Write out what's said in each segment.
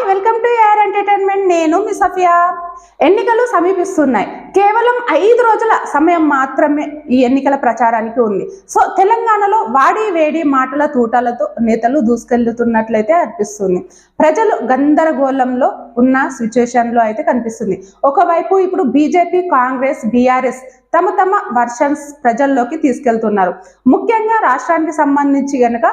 Welcome to air entertainment నేను miss అఫ్ సఫియా. ఎన్నికలు సమీపిస్తున్నాయి. కేవలం ఐదు రోజుల సమయం మాత్రమే ఈ ఎన్నికల ప్రచారానికి ఉంది. సో తెలంగాణలో వాడి వేడి మాటల తూటాలతో నేతలు దూసుకెళ్తున్నట్లయితే అనిపిస్తుంది. ప్రజలు గందరగోళంలో ఉన్న సిచ్యువేషన్లో అయితే కనిపిస్తుంది. ఒకవైపు ఇప్పుడు బీజేపీ కాంగ్రెస్ బీఆర్ఎస్ తమ తమ వర్షన్స్ ప్రజల్లోకి తీసుకెళ్తున్నారు. ముఖ్యంగా రాష్ట్రానికి సంబంధించి గనక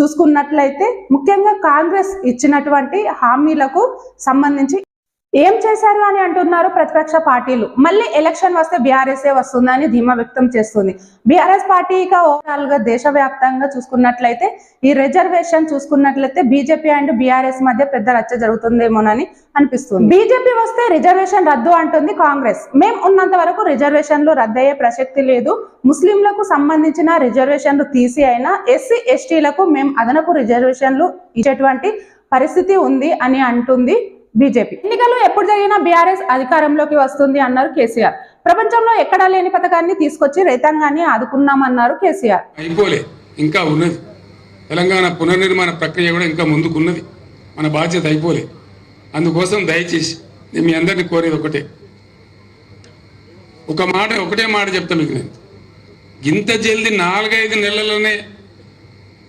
చూసుకున్నట్లయితే ముఖ్యంగా కాంగ్రెస్ ఇచ్చినటువంటి హామీలకు సంబంధించి ఏం చేశారు అని అంటున్నారు ప్రతిపక్ష పార్టీలు. మళ్ళీ ఎలక్షన్ వస్తే బీఆర్ఎస్ వస్తుందని ధీమా వ్యక్తం చేస్తుంది. బీఆర్ఎస్ పార్టీ ఇక ఓవరాల్గా దేశవ్యాప్తంగా చూసుకున్నట్లయితే ఈ రిజర్వేషన్ చూసుకున్నట్లయితే బీజేపీ అండ్ బీఆర్ఎస్ మధ్య పెద్ద రచ్చ జరుగుతుందేమోనని అనిపిస్తుంది. బీజేపీ వస్తే రిజర్వేషన్ రద్దు అంటుంది కాంగ్రెస్. మేం ఉన్నంత వరకు రిజర్వేషన్లు రద్దయ్యే ప్రసక్తి లేదు. ముస్లింలకు సంబంధించిన రిజర్వేషన్లు తీసి అయినా ఎస్సీ ఎస్టీలకు మేము అదనపు రిజర్వేషన్లు ఇచ్చేటువంటి పరిస్థితి ఉంది అని అంటుంది బీజేపీ. ఎన్నికలు ఎప్పుడు జరిగినా బీఆర్ఎస్ అధికారంలోకి వస్తుంది అన్నారు కేసీఆర్. ప్రపంచంలో ఎక్కడా లేని పథకాన్ని తీసుకొచ్చి రైతాంగాన్ని ఆదుకున్నామన్నారు కేసీఆర్. అయిపోలే. ఇంకా ఉన్నది. తెలంగాణ పునర్నిర్మాణ ప్రక్రియ కూడా ఇంకా ముందుకున్నది. మన బాధ్యత అయిపోలే. అందుకోసం దయచేసి నేను మీ అందరిని కోరేది ఒకటే. ఒక మాట ఒకటే మాట చెప్తా మీకు నేను. ఇంత జల్ది నాలుగైదు నెలల్లోనే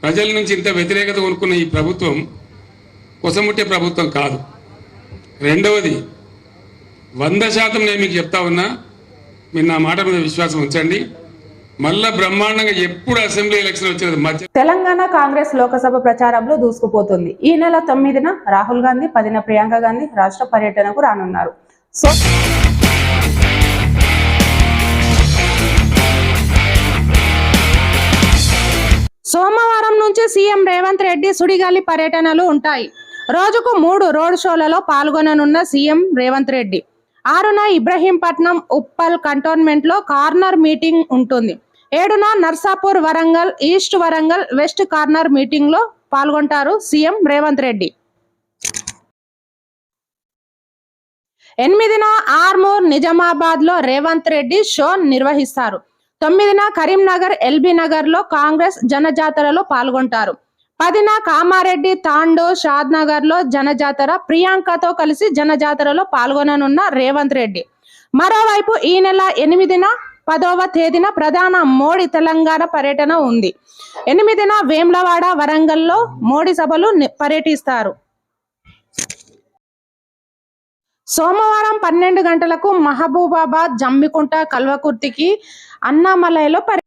ప్రజల నుంచి ఇంత వ్యతిరేకత కొనుక్కున్న ఈ ప్రభుత్వం కొసముట్టే ప్రభుత్వం కాదు. రెండవది వంద శాతం నేను మీకు చెప్తా ఉన్నా మీరు నా మాట మీద విశ్వాసం ఉంచండి. మళ్ళా బ్రహ్మాండంగా ఎప్పుడు అసెంబ్లీ ఎలక్షన్ వచ్చేది మధ్య తెలంగాణ కాంగ్రెస్ లోకసభ ప్రచారంలో దూసుకుపోతుంది. ఈ నెల తొమ్మిదిన రాహుల్ గాంధీ పదిన ప్రియాంక గాంధీ రాష్ట్ర పర్యటనకు రానున్నారు. సో సోమవారం నుంచి సీఎం రేవంత్ రెడ్డి సుడిగాలి పర్యటనలు ఉంటాయి. రోజుకు మూడు రోడ్ షోలలో పాల్గొననున్న సీఎం రేవంత్ రెడ్డి. ఆరున ఇబ్రహీంపట్నం ఉప్పల్ కంటోన్మెంట్లో కార్నర్ మీటింగ్ ఉంటుంది. ఏడున Narsapur Warangal east Warangal west corner మీటింగ్లో పాల్గొంటారు సీఎం రేవంత్ రెడ్డి. ఎనిమిదిన ఆర్మూర్ నిజామాబాద్లో రేవంత్ రెడ్డి షో నిర్వహిస్తారు. తొమ్మిదిన కరీంనగర్ ఎల్బీ నగర్లో కాంగ్రెస్ జనజాతరలో పాల్గొంటారు. పదిన కామారెడ్డి తాండో షాద్ నగర్లో జనజాతర ప్రియాంకతో కలిసి జనజాతరలో పాల్గొననున్న రేవంత్ రెడ్డి. మరోవైపు ఈ నెల ఎనిమిదిన పదవ తేదీన ప్రధాన మోడీ తెలంగాణ పర్యటన ఉంది. ఎనిమిదిన వేమ్లవాడ వరంగల్లో మోడీ సభలు పర్యటిస్తారు. సోమవారం పన్నెండు గంటలకు మహబూబాబాద్ జమ్మికుంట కల్వకుర్తికి అన్నామలైలో పర్య